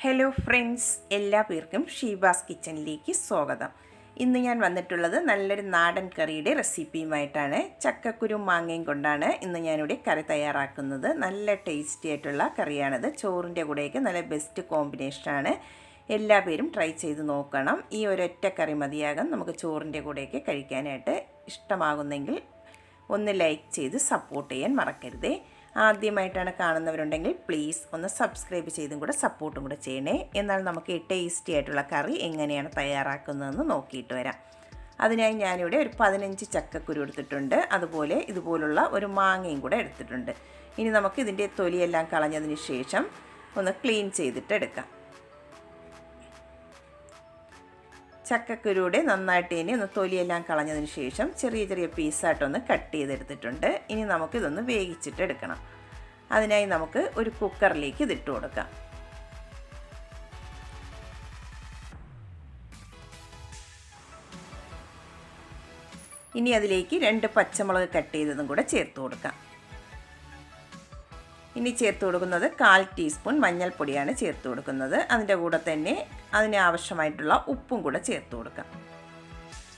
Hello friends എല്ലാ പേർക്കും ഷീബാസ് കിച്ചണിലേക്ക് സ്വാഗതം. ഇന്ന് ഞാൻ വന്നിട്ടുള്ളത് നല്ലൊരു നാടൻ കറിയുടെ റെസിപ്പിയുമായിട്ടാണ്. ചക്കക്കുരു മാങ്ങയും കൊണ്ടാണ് ഇന്ന് ഞാനിവിടെ കറി തയ്യാറാക്കുന്നത്. നല്ല ടേസ്റ്റി ആയിട്ടുള്ള കറിയാണിത്. ചോറിന്റെ കൂടെയൊക്കെ നല്ല ബെസ്റ്റ് കോമ്പിനേഷനാണ് എല്ലാ പേരും ട്രൈ ചെയ്ത് നോക്കണം. ഈ ഒരൊറ്റ കറി മതിയാകും നമുക്ക് ചോറിന്റെ കൂടെയൊക്കെ കഴിക്കാനായിട്ട് ഇഷ്ടമാകുന്നെങ്കിൽ ഒന്ന് ലൈക്ക് ചെയ്ത് സപ്പോർട്ട് ചെയ്യാൻ മറക്കരുതേ. ആദ്യമായിട്ടാണ് കാണുന്നവരുണ്ടെങ്കിൽ പ്ലീസ് ഒന്ന് സബ്സ്ക്രൈബ് ചെയ്തും കൂടെ സപ്പോർട്ടും കൂടെ ചെയ്യണേ. എന്നാൽ നമുക്ക് ഈ ടേസ്റ്റി ആയിട്ടുള്ള കറി എങ്ങനെയാണ് തയ്യാറാക്കുന്നതെന്ന് നോക്കിയിട്ട് വരാം. അതിനായി ഞാനിവിടെ ഒരു പതിനഞ്ച് ചക്കക്കുരു എടുത്തിട്ടുണ്ട്. അതുപോലെ ഇതുപോലുള്ള ഒരു മാങ്ങയും കൂടെ എടുത്തിട്ടുണ്ട്. ഇനി നമുക്ക് ഇതിന്റെ തൊലിയെല്ലാം കളഞ്ഞതിന് ശേഷം ഒന്ന് ക്ലീൻ ചെയ്തിട്ട് എടുക്കാം. ചക്കക്കുരുവിടെ നന്നായിട്ട് ഇനി ഒന്ന് തൊലിയെല്ലാം കളഞ്ഞതിന് ശേഷം ചെറിയ ചെറിയ പീസായിട്ടൊന്ന് കട്ട് ചെയ്തെടുത്തിട്ടുണ്ട്. ഇനി നമുക്കിതൊന്ന് വേവിച്ചിട്ട് എടുക്കണം അതിനായി നമുക്ക് ഒരു കുക്കറിലേക്ക് ഇതിട്ട് കൊടുക്കാം. ഇനി അതിലേക്ക് രണ്ട് പച്ചമുളക് കട്ട് ചെയ്തതും കൂടെ ചേർത്ത് കൊടുക്കാം. ഇനി ചേർത്ത് കൊടുക്കുന്നത് കാൽ ടീസ്പൂൺ മഞ്ഞൾപ്പൊടിയാണ് ചേർത്ത് കൊടുക്കുന്നത്. അതിന്റെ കൂടെ തന്നെ അതിന് ആവശ്യമായിട്ടുള്ള ഉപ്പും കൂടെ ചേർത്ത് കൊടുക്കാം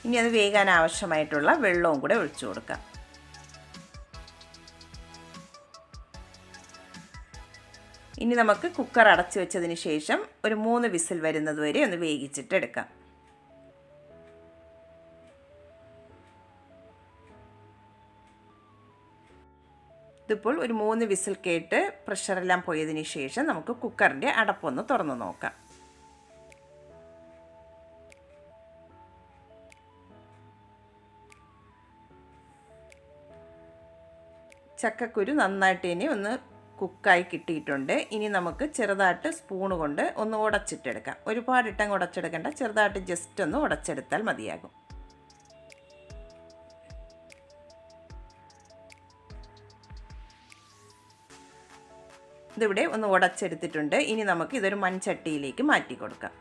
ഇനി അത് വേകാൻ ആവശ്യമായിട്ടുള്ള വെള്ളവും കൂടെ ഒഴിച്ചു കൊടുക്കാം ഇനി നമുക്ക് കുക്കർ അടച്ചു വെച്ചതിന് ശേഷം ഒരു മൂന്ന് വിസിൽ വരുന്നത് വരെ ഒന്ന് വേവിച്ചിട്ട് ഇതിപ്പോൾ ഒരു മൂന്ന് വിസിൽ കേട്ട് പ്രഷറെല്ലാം പോയതിന് ശേഷം നമുക്ക് കുക്കറിന്റെ അടപ്പൊന്ന് തുറന്ന് നോക്കാം. ചക്കക്കുരു നന്നായിട്ട് ഇനി ഒന്ന് കുക്കായി കിട്ടിയിട്ടുണ്ട്. ഇനി നമുക്ക് ചെറുതായിട്ട് സ്പൂൺ കൊണ്ട് ഒന്ന് ഉടച്ചിട്ടെടുക്കാം. ഒരുപാട് ഇട്ടങ്ങ് ഉടച്ചെടുക്കേണ്ട. ചെറുതായിട്ട് ജസ്റ്റ് ഒന്ന് ഉടച്ചെടുത്താൽ മതിയാകും. ഇതിവിടെ ഒന്ന് ഉടച്ചെടുത്തിട്ടുണ്ട്. ഇനി നമുക്ക് ഇതൊരു മൺചട്ടിയിലേക്ക് മാറ്റി കൊടുക്കാം.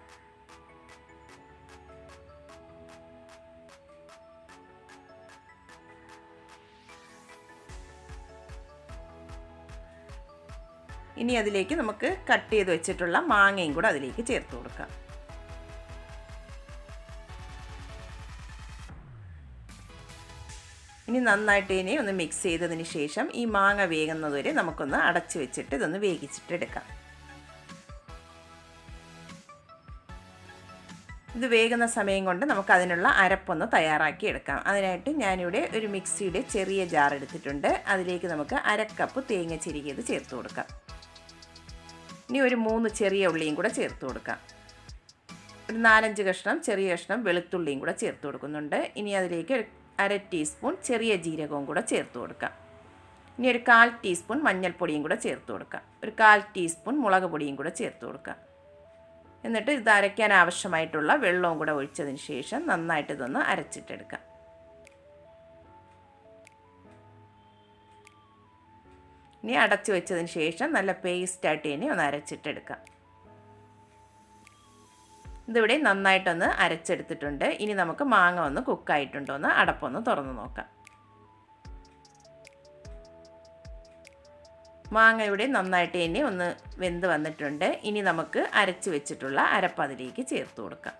ഇനി അതിലേക്ക് നമുക്ക് കട്ട് ചെയ്ത് വെച്ചിട്ടുള്ള മാങ്ങയും കൂടെ അതിലേക്ക് ചേർത്ത് കൊടുക്കാം. ഇനി നന്നായിട്ട് ഇനി ഒന്ന് മിക്സ് ചെയ്തതിന് ശേഷം ഈ മാങ്ങ വേകുന്നതുവരെ നമുക്കൊന്ന് അടച്ചു വെച്ചിട്ട് ഇതൊന്ന് വേവിച്ചിട്ട് എടുക്കാം. ഇത് വേകുന്ന സമയം കൊണ്ട് നമുക്ക് അതിനുള്ള അരപ്പൊന്ന് തയ്യാറാക്കി എടുക്കാം. അതിനായിട്ട് ഞാനിവിടെ ഒരു മിക്സിയുടെ ചെറിയ ജാർ എടുത്തിട്ടുണ്ട്. അതിലേക്ക് നമുക്ക് അരക്കപ്പ് തേങ്ങ ചിരികിയത് ചേർത്ത് കൊടുക്കാം. ഇനി ഒരു മൂന്ന് ചെറിയ ഉള്ളിയും കൂടെ ചേർത്ത് കൊടുക്കാം. ഒരു നാലഞ്ച് കഷ്ണം ചെറിയ കഷ്ണം വെളുത്തുള്ളിയും കൂടെ ചേർത്ത് കൊടുക്കുന്നുണ്ട്. ഇനി അതിലേക്ക് അര ടീസ്പൂൺ ചെറിയ ജീരകവും കൂടെ ചേർത്ത് കൊടുക്കാം. ഇനി ഒരു കാൽ ടീസ്പൂൺ മഞ്ഞൾപ്പൊടിയും കൂടെ ചേർത്ത് കൊടുക്കാം. ഒരു കാൽ ടീസ്പൂൺ മുളക് പൊടിയും കൂടെ ചേർത്ത് കൊടുക്കാം. എന്നിട്ട് ഇത് അരയ്ക്കാൻ ആവശ്യമായിട്ടുള്ള വെള്ളവും കൂടെ ഒഴിച്ചതിന് ശേഷം നന്നായിട്ട് ഇതൊന്ന് അരച്ചിട്ടെടുക്കാം. ഇനി അടച്ചു വെച്ചതിന് ശേഷം നല്ല പേസ്റ്റായിട്ട് ഇനി ഒന്ന് അരച്ചിട്ടെടുക്കാം. ഇതിവിടെ നന്നായിട്ടൊന്ന് അരച്ചെടുത്തിട്ടുണ്ട്. ഇനി നമുക്ക് മാങ്ങ ഒന്ന് കുക്കായിട്ടുണ്ടോ എന്ന് അടപ്പൊന്ന് തുറന്ന് നോക്കാം. മാങ്ങ ഇവിടെ നന്നായിട്ട് ഇനി ഒന്ന് വെന്ത് വന്നിട്ടുണ്ട്. ഇനി നമുക്ക് അരച്ച് വെച്ചിട്ടുള്ള അരപ്പ് അതിലേക്ക് ചേർത്ത് കൊടുക്കാം.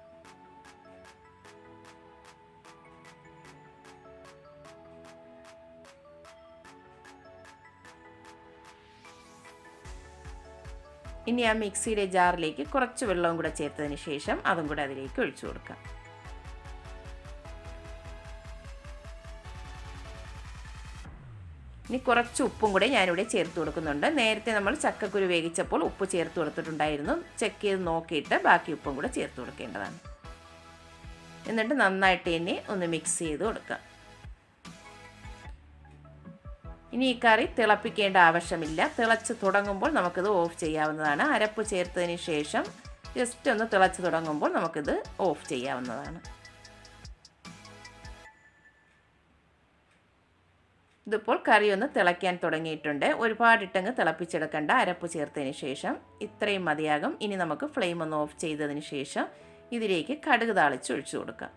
ഇനി ആ മിക്സിയുടെ ജാറിലേക്ക് കുറച്ച് വെള്ളവും കൂടെ ചേർത്തതിന് ശേഷം അതും കൂടെ അതിലേക്ക് ഒഴിച്ചു കൊടുക്കാം ഇനി കുറച്ച് ഉപ്പും കൂടെ ഞാനിവിടെ ചേർത്ത് കൊടുക്കുന്നുണ്ട്. നേരത്തെ നമ്മൾ ചക്കക്കുരു വേവിച്ചപ്പോൾ ഉപ്പ് ചേർത്ത് കൊടുത്തിട്ടുണ്ടായിരുന്നു. ചെക്ക് ചെയ്ത് നോക്കിയിട്ട് ബാക്കി ഉപ്പും കൂടെ ചേർത്ത് കൊടുക്കേണ്ടതാണ്. എന്നിട്ട് നന്നായിട്ട് തന്നെ ഒന്ന് മിക്സ് ചെയ്ത് കൊടുക്കാം ഇനി ഈ കറി തിളപ്പിക്കേണ്ട ആവശ്യമില്ല. തിളച്ച് തുടങ്ങുമ്പോൾ നമുക്കിത് ഓഫ് ചെയ്യാവുന്നതാണ്. അരപ്പ് ചേർത്തതിന് ശേഷം ജസ്റ്റ് ഒന്ന് തിളച്ച് തുടങ്ങുമ്പോൾ നമുക്കിത് ഓഫ് ചെയ്യാവുന്നതാണ്. ഇതിപ്പോൾ കറി ഒന്ന് തിളയ്ക്കാൻ തുടങ്ങിയിട്ടുണ്ട്. ഒരുപാടിട്ടങ്ങ് തിളപ്പിച്ചെടുക്കേണ്ട. അരപ്പ് ചേർത്തതിന് ശേഷം ഇത്രയും മതിയാകും. ഇനി നമുക്ക് ഫ്ലെയിം ഒന്ന് ഓഫ് ചെയ്തതിന് ശേഷം ഇതിലേക്ക് കടുക് താളിച്ച് ഒഴിച്ചു കൊടുക്കാം.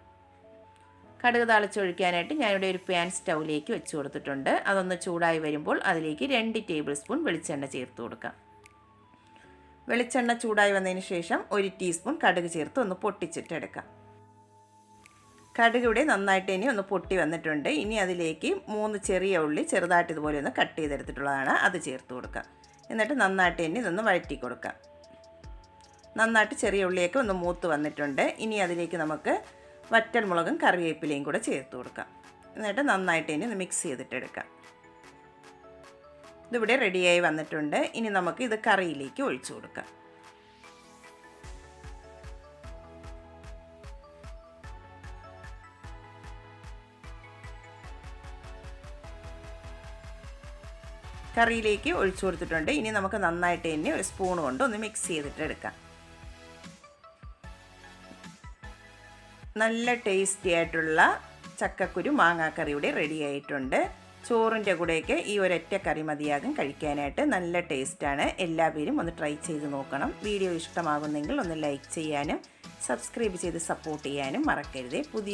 കടുക് താളിച്ചൊഴിക്കാനായിട്ട് ഞാനിവിടെ ഒരു പാൻ സ്റ്റൗവിലേക്ക് വെച്ച് കൊടുത്തിട്ടുണ്ട്. അതൊന്ന് ചൂടായി വരുമ്പോൾ അതിലേക്ക് രണ്ട് ടേബിൾ സ്പൂൺ വെളിച്ചെണ്ണ ചേർത്ത് കൊടുക്കാം. വെളിച്ചെണ്ണ ചൂടായി വന്നതിന് ശേഷം ഒരു ടീസ്പൂൺ കടുക് ചേർത്ത് ഒന്ന് പൊട്ടിച്ചിട്ടെടുക്കാം കടുക് ഇവിടെ നന്നായിട്ട് ഇനി ഒന്ന് പൊട്ടി വന്നിട്ടുണ്ട്. ഇനി അതിലേക്ക് മൂന്ന് ചെറിയ ഉള്ളി ചെറുതായിട്ട് ഇതുപോലെ ഒന്ന് കട്ട് ചെയ്തെടുത്തിട്ടുള്ളതാണ്. അത് ചേർത്ത് കൊടുക്കാം. എന്നിട്ട് നന്നായിട്ട് ഇനി ഇതൊന്ന് വഴറ്റി കൊടുക്കാം. നന്നായിട്ട് ചെറിയ ഉള്ളിയൊക്കെ ഒന്ന് മൂത്ത് വന്നിട്ടുണ്ട്. ഇനി അതിലേക്ക് നമുക്ക് വറ്റൽ മുളകും കറിവേപ്പിലയും കൂടെ ചേർത്ത് കൊടുക്കാം. എന്നിട്ട് നന്നായിട്ട് ഇനി മിക്സ് ചെയ്തിട്ടെടുക്കാം. ഇതിവിടെ റെഡിയായി വന്നിട്ടുണ്ട്. ഇനി നമുക്ക് ഇത് കറിയിലേക്ക് ഒഴിച്ചു കൊടുക്കാം. കറിയിലേക്ക് ഒഴിച്ചു കൊടുത്തിട്ടുണ്ട്. ഇനി നമുക്ക് നന്നായിട്ട് തന്നെ ഒരു സ്പൂൺ കൊണ്ട് ഒന്ന് മിക്സ് ചെയ്തിട്ട് എടുക്കാം നല്ല ടേസ്റ്റി ആയിട്ടുള്ള ചക്കക്കുരു മാങ്ങാക്കറി ഇവിടെ റെഡി ആയിട്ടുണ്ട്. ചോറിന്റെ കൂടെയൊക്കെ ഈ ഒരൊറ്റ കറി മതിയാകും. കഴിക്കാനായിട്ട് നല്ല ടേസ്റ്റാണ് എല്ലാവരും ഒന്ന് ട്രൈ ചെയ്ത് നോക്കണം. വീഡിയോ ഇഷ്ടമാകുന്നെങ്കിൽ ഒന്ന് ലൈക്ക് ചെയ്യാനും സബ്സ്ക്രൈബ് ചെയ്ത് സപ്പോർട്ട് ചെയ്യാനും മറക്കരുത്. പുതിയ